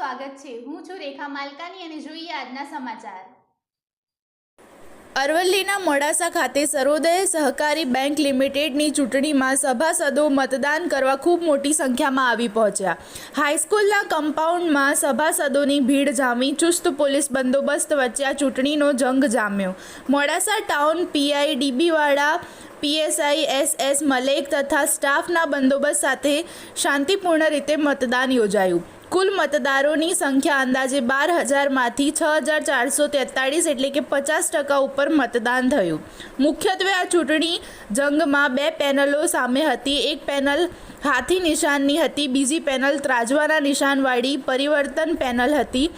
સ્વાગત છે. હું છું રેખા માલકાની અને જોઈએ આજના સમાચાર. અરવલ્લીના મોડાસા ખાતે સર્વોદય સહકારી બેંક લિમિટેડની ચૂંટણીમાં સભાસદો મતદાન કરવા ખૂબ મોટી સંખ્યામાં આવી પહોંચ્યા. હાઈસ્કૂલના કમ્પાઉન્ડમાં સભાસદોની ભીડ જામી, ચુસ્ત પોલીસ બંદોબસ્ત વચ્ચે આ ચૂંટણીનો જંગ જામ્યો. મોડાસા ટાઉન પીઆઈ ડીબીવાળા પીએસઆઈ એસ એસ મલેક તથા સ્ટાફના બંદોબસ્ત સાથે શાંતિપૂર્ણ રીતે મતદાન યોજાયું. કુલ મતદારોની સંખ્યા અંદાજે બાર હજારમાંથી છ હજાર ચારસો તેતાળીસ એટલે કે પચાસ ટકા ઉપર મતદાન થયું. મુખ્યત્વે આ ચૂંટણી જંગમાં બે પેનલો સામે હતી. એક પેનલ હાથી નિશાનની હતી, બીજી પેનલ ત્રાજવાના નિશાનવાળી પરિવર્તન પેનલ હતી.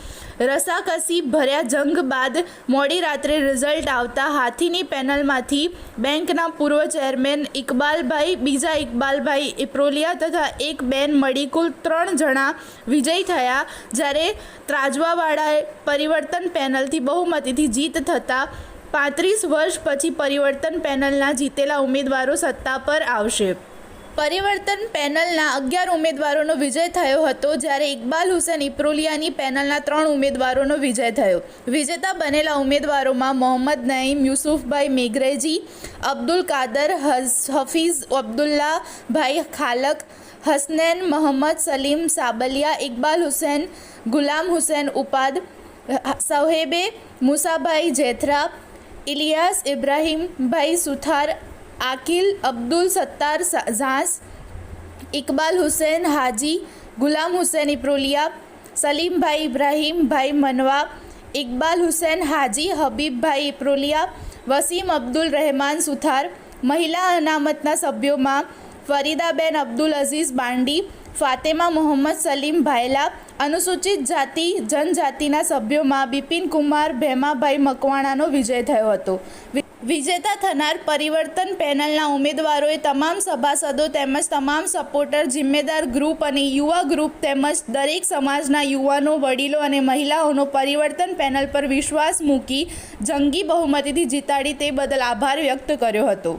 રસાકસી ભર્યા જંગ બાદ મોડી રાત્રે રિઝલ્ટ આવતા હાથીની પેનલમાંથી બેંકના પૂર્વ ચેરમેન ઇકબાલભાઈ, બીજા ઇકબાલભાઈ ઇપ્રોલિયા તથા એક બેન મળી કુલ ત્રણ જણા વિજય થયા, જ્યારે ત્રાજવાવાળાએ પરિવર્તન પેનલથી બહુમતીથી જીત થતાં પાંત્રીસ વર્ષ પછી પરિવર્તન પેનલના જીતેલા ઉમેદવારો સત્તા પર આવશે. પરિવર્તન પેનલના અગિયાર ઉમેદવારોનો વિજય થયો હતો, જ્યારે ઇકબાલ હુસેન ઇપ્રોલિયાની પેનલના ત્રણ ઉમેદવારોનો વિજય થયો. વિજેતા બનેલા ઉમેદવારોમાં મોહમ્મદ નઈમ, યુસુફભાઈ મેઘરેજી, અબ્દુલ કાદર હફીઝ અબ્દુલ્લા, ભાઈ ખાલક, હસનૈન મોહમ્મદ સલીમ, સાબલિયા, ઇકબાલ હુસેન, ગુલામ હુસેન ઉપાદ, સહેબે, મુસાભાઈ જેથરા, ઇલિયાસ ઇબ્રાહીમભાઈ સુથાર આકિલ, અબ્દુલ સત્તાર ઝાંસ, ઇકબાલ હુસેન, હાજી, ગુલામ હુસેન ઇપ્રોલિયા, સલીમભાઈ ઇબ્રાહીમભાઈ મનવા, ઇકબાલ હુસેન, હાજી, હબીબભાઈ ઇપ્રોલિયા, વસીમ અબ્દુલ રહેમાન સુથાર, મહિલા અનામતના સભ્યોમાં ફરીદાબેન અબ્દુલ અઝીઝ બાંડી, ફાતેમા મોહમ્મદ સલીમ ભાયલા, અનુસૂચિત જાતિ, જનજાતિના સભ્યોમાં બિપિન કુમાર, ભેમાભાઈ મકવાણાનો વિજય થયો હતો. વિજેતા થનાર પરિવર્તન પેનલના ઉમેદવારોએ તમામ સભાસદો તેમજ તમામ સપોર્ટર, જિમ્મેદાર ગ્રુપ અને યુવા ગ્રુપ તેમજ દરેક સમાજના યુવાનો, વડીલો અને મહિલાઓનો પરિવર્તન પેનલ પર વિશ્વાસ મૂકી જંગી બહુમતીથી જીતાડી તે બદલ આભાર વ્યક્ત કર્યો હતો.